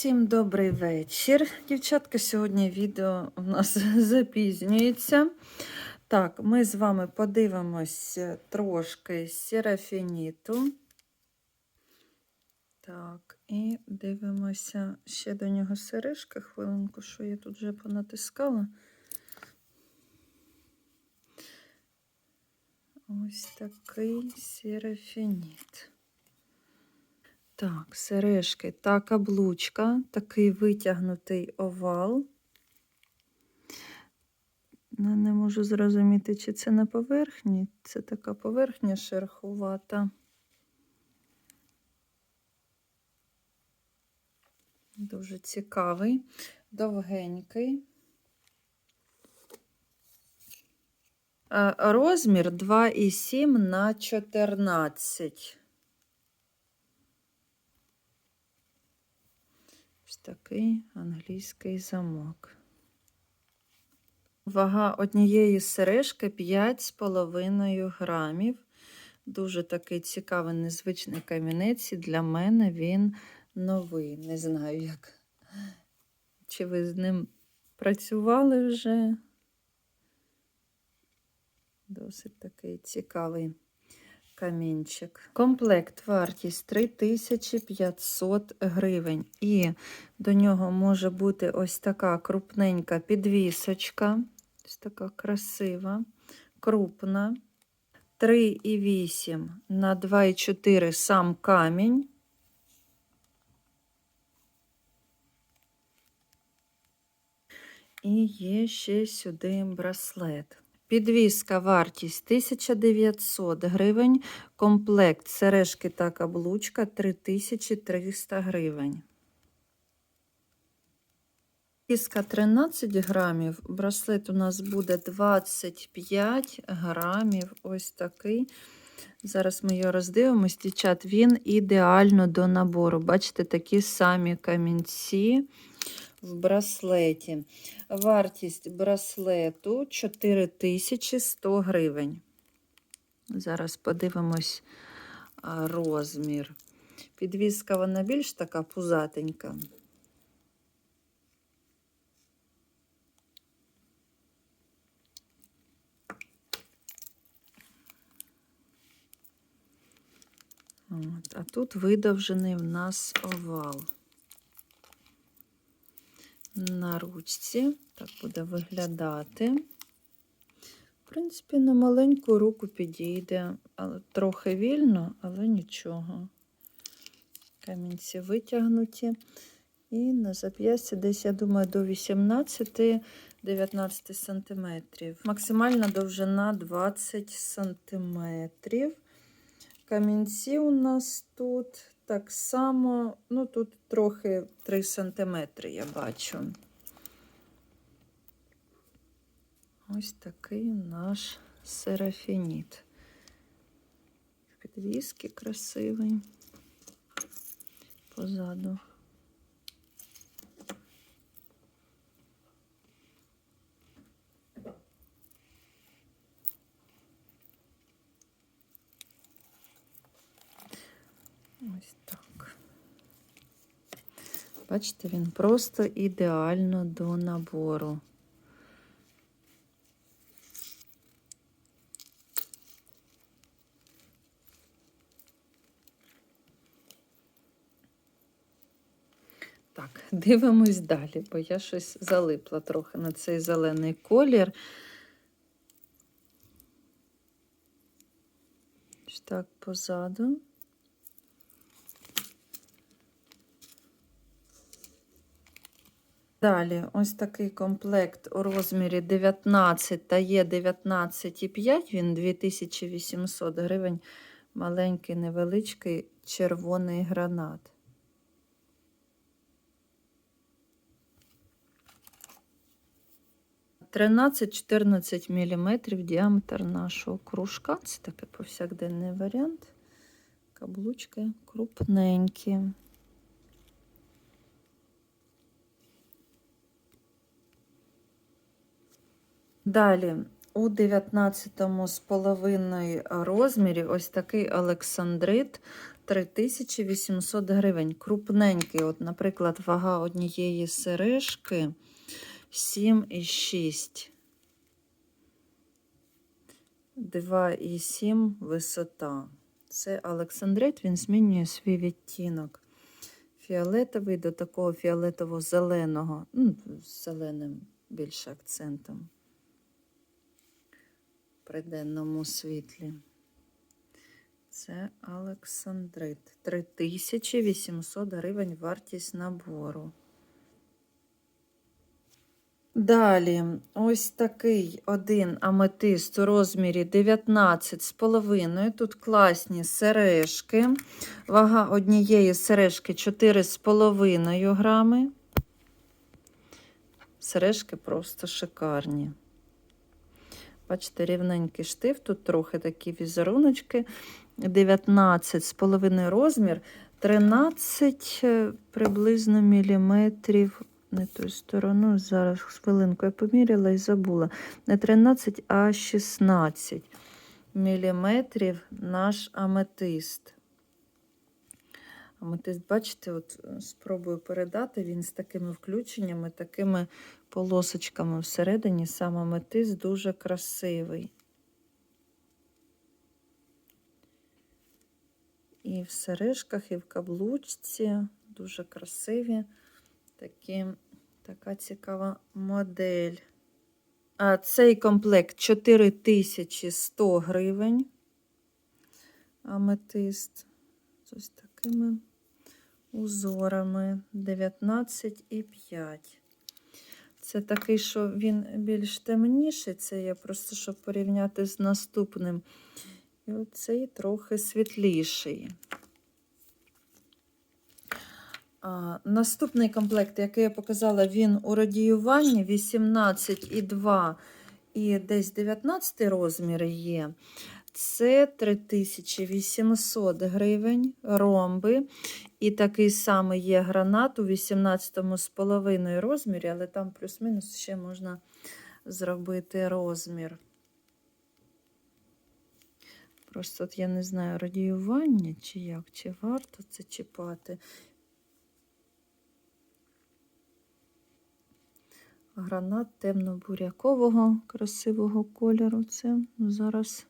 Всім добрий вечір. Дівчатка, сьогодні відео у нас запізнюється. Так, ми з вами подивимось трошки серафініту. Так, і дивимося ще до нього сережка. Хвилинку, що я тут вже понатискала. Ось такий серафініт. Так, сережки та каблучка, такий витягнутий овал. Ну, не можу зрозуміти, чи це на поверхні. Це така поверхня шерхувата. Дуже цікавий, довгенький. Е, Розмір 2,7 на 14. Ось такий англійський замок. Вага однієї сережки 5,5 грамів. Дуже такий цікавий, незвичний камінець. І для мене він новий. Не знаю, як. Чи ви з ним працювали вже? Досить такий цікавий камінчик. Комплект вартість 3500 гривень. І до нього може бути ось така крупненька підвісочка, ось така красива, крупна. 3,8 на 2,4 сам камінь. І є ще сюди браслет. Підвіска вартість 1900 гривень, комплект сережки та каблучка 3300 гривень. Підвіска 13 грамів, браслет у нас буде 25 грамів, ось такий. Зараз ми його роздивимось, дівчат, він ідеально до набору. Бачите, такі самі камінці в браслеті. Вартість браслету 4100 гривень. Зараз подивимось розмір. Підвіска вона більш така пузатенька. От, а тут видовжений в нас овал на ручці. Так буде виглядати. В принципі, на маленьку руку підійде, але трохи вільно, але нічого. Камінці витягнуті. І на зап'ясті десь, я думаю, до 18-19 см. Максимальна довжина 20 см. Камінці у нас тут так само, ну тут трохи 3 см я бачу. Ось такий наш серафініт. Підвіски красивий позаду. Ось так. Бачите, він просто ідеально до набору. Так, дивимось далі, бо я щось залипла трохи на цей зелений колір. Так позаду. Далі, ось такий комплект у розмірі 19 та є 19,5, він 2800 гривень, маленький, невеличкий червоний гранат. Тринадцять-чотирнадцять міліметрів діаметр нашого кружка. Це такий повсякденний варіант. Каблучки крупненькі. Далі У 19 з половиною розмірі ось такий Олександрит 3800 гривень. Крупненький. От, наприклад, вага однієї сережки 7,6. 2,7 висота. Це Олександрит, він змінює свій відтінок. Фіолетовий до такого фіолетово-зеленого, ну, з зеленим більше акцентом при денному світлі. Це Олександрит. 3800 гривень вартість набору. Далі, ось такий один аметист у розмірі 19 з половиною. Тут класні сережки. Вага однієї сережки 4,5 грами. Сережки просто шикарні. Бачите, рівненький штифт, тут трохи такі візеруночки. 19 з половиною розмір, 13 е, приблизно міліметрів. Не ту сторону. Зараз хвилинку я поміряла і забула. Не 13, а 16 міліметрів наш аметист. Аметист, бачите, от е, спробую передати, він з такими включеннями, такими полосочками всередині. Сам аметист дуже красивий. І в сережках, і в каблучці дуже красиві. Такі, така цікава модель. А цей комплект 4100 гривень. Аметист. з Ось такими узорами 19,5. Це такий, що він більш темніший. Це я просто щоб порівняти з наступним. І оцей трохи світліший. Наступний комплект, який я показала, він у радіюванні 18,2 і десь 19 розмір є. Це 3800 гривень ромби. І такий самий є гранат у 18,5 розмірі, але там плюс-мінус ще можна зробити розмір. Просто от я не знаю, радіювання чи як, чи варто це чіпати. Гранат темно-бурякового красивого кольору. Це зараз.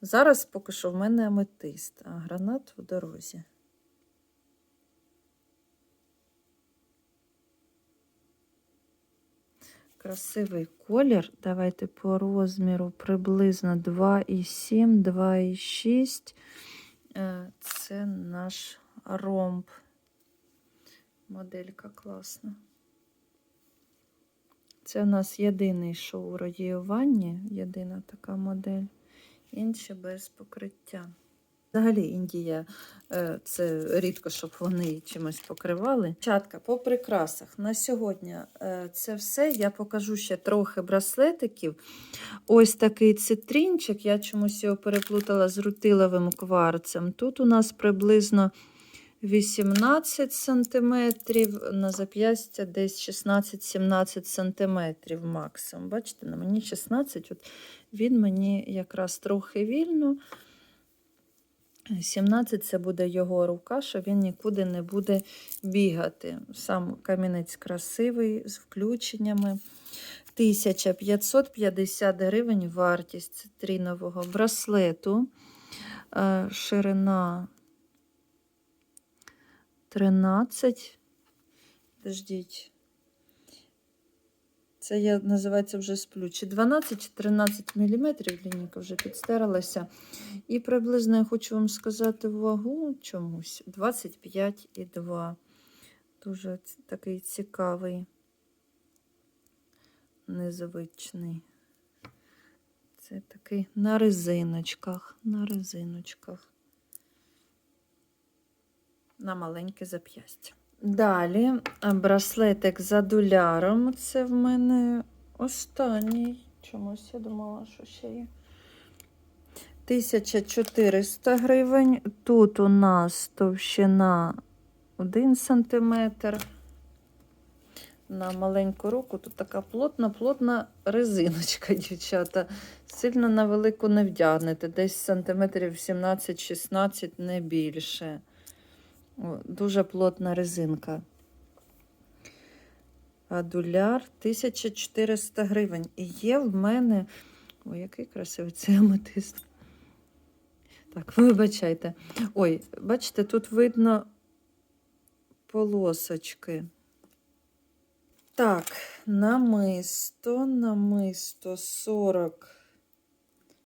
Зараз поки що в мене аметист, а гранат в дорозі. Красивий колір. Давайте по розміру приблизно 2,7, 2,6. Е, Це наш ромб. Моделька класна. Це у нас єдиний шоу у радіюванні, єдина така модель, інші без покриття. Взагалі Індія е, це рідко, щоб вони чимось покривали. Чатка по прикрасах. На сьогодні е, це все. Я покажу ще трохи браслетиків. Ось такий цитрінчик. Я чомусь його переплутала з рутиловим кварцем. Тут у нас приблизно 18 сантиметрів, на зап'ястя десь 16-17 сантиметрів максимум. Бачите, на мені 16, от він мені якраз трохи вільно. 17 це буде його рука, що він нікуди не буде бігати. Сам камінець красивий, з включеннями. 1550 гривень вартість цитрінового браслету. Е, Ширина 13. Подождіть. Це я називається вже сплю. Чи 12, чи 13 мм, лінійка вже підстаралася. І приблизно я хочу вам сказати вагу чомусь. 25,2. Дуже такий цікавий, незвичний. Це такий на резиночках, на резиночках на маленьке зап'ястя. Далі браслетик за дуляром. Це в мене останній. Чомусь я думала, що ще є. 1400 гривень. Тут у нас товщина 1 см. на маленьку руку. Тут така плотна-плотна резиночка, дівчата. Сильно на велику не вдягнете. Десь сантиметрів 17-16, не більше. Дуже плотна резинка. Адуляр 1400 гривень. І є в мене. Ой, який красивий цей аметист. Так, вибачайте. Ой, бачите, тут видно полосочки. Так, намисто, намисто 40